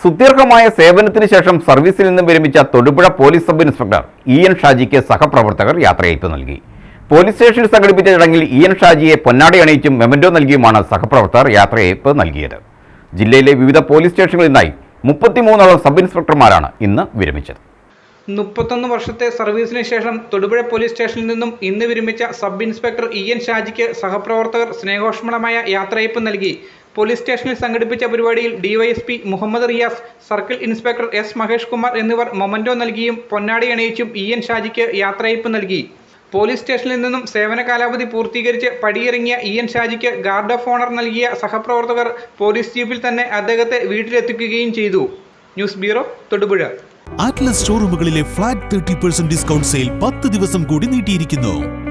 സുദീർഘമായ സേവനത്തിന് ശേഷം സർവീസിൽ നിന്ന് വിരമിച്ച Thodupuzha police sub inspector E N ഷാജിക്ക് സഹപ്രവർത്തകർ യാത്രയയപ്പ് നൽകി. പോലീസ് സ്റ്റേഷനിൽ സംഘടിപ്പിച്ച ചടങ്ങിൽ ഇ എൻ ഷാജിയെ പൊന്നാടി അണിയിച്ചും മെമന്റോ നൽകിയുമാണ് സഹപ്രവർത്തകർ യാത്രയയപ്പ് നൽകിയത്. ജില്ലയിലെ വിവിധ പോലീസ് സ്റ്റേഷനുകളിൽ നിന്നായി മുപ്പത്തിമൂന്നോളം സബ് ഇൻസ്പെക്ടർമാരാണ് ഇന്ന് വിരമിച്ചത്. മുപ്പത്തൊന്ന് വർഷത്തെ സർവീസിന് ശേഷം തൊടുപുഴ പോലീസ് സ്റ്റേഷനിൽ നിന്നും ഇന്ന് വിരമിച്ച സബ് ഇൻസ്പെക്ടർ ഇ എൻ ഷാജിക്ക് സഹപ്രവർത്തകർ സ്നേഹോഷ്മളമായ യാത്രയയപ്പ് നൽകി. പോലീസ് സ്റ്റേഷനിൽ സംഘടിപ്പിച്ച പരിപാടിയിൽ DYSP Muhammad Riyas circle inspector S Mahesh Kumar എന്നിവർ മൊമന്റോ നൽകിയും പൊന്നാടി അണിയിച്ചും ഇ എൻ ഷാജിക്ക് യാത്രയയപ്പ് നൽകി. പോലീസ് സ്റ്റേഷനിൽ നിന്നും സേവന കാലാവധി പൂർത്തീകരിച്ച് പടിയിറങ്ങിയ ഇ എൻ ഷാജിക്ക് ഗാർഡ് ഓഫ് ഓണർ നൽകിയ സഹപ്രവർത്തകർ പോലീസ് ജീപ്പിൽ തന്നെ അദ്ദേഹത്തെ വീട്ടിലെത്തിക്കുകയും ചെയ്തു. News bureau Thodupuzha. Atlas ഷോറൂമുകളിലെ flat thirty percent discount sale പത്ത് ദിവസം കൂടി നീട്ടിയിരിക്കുന്നു.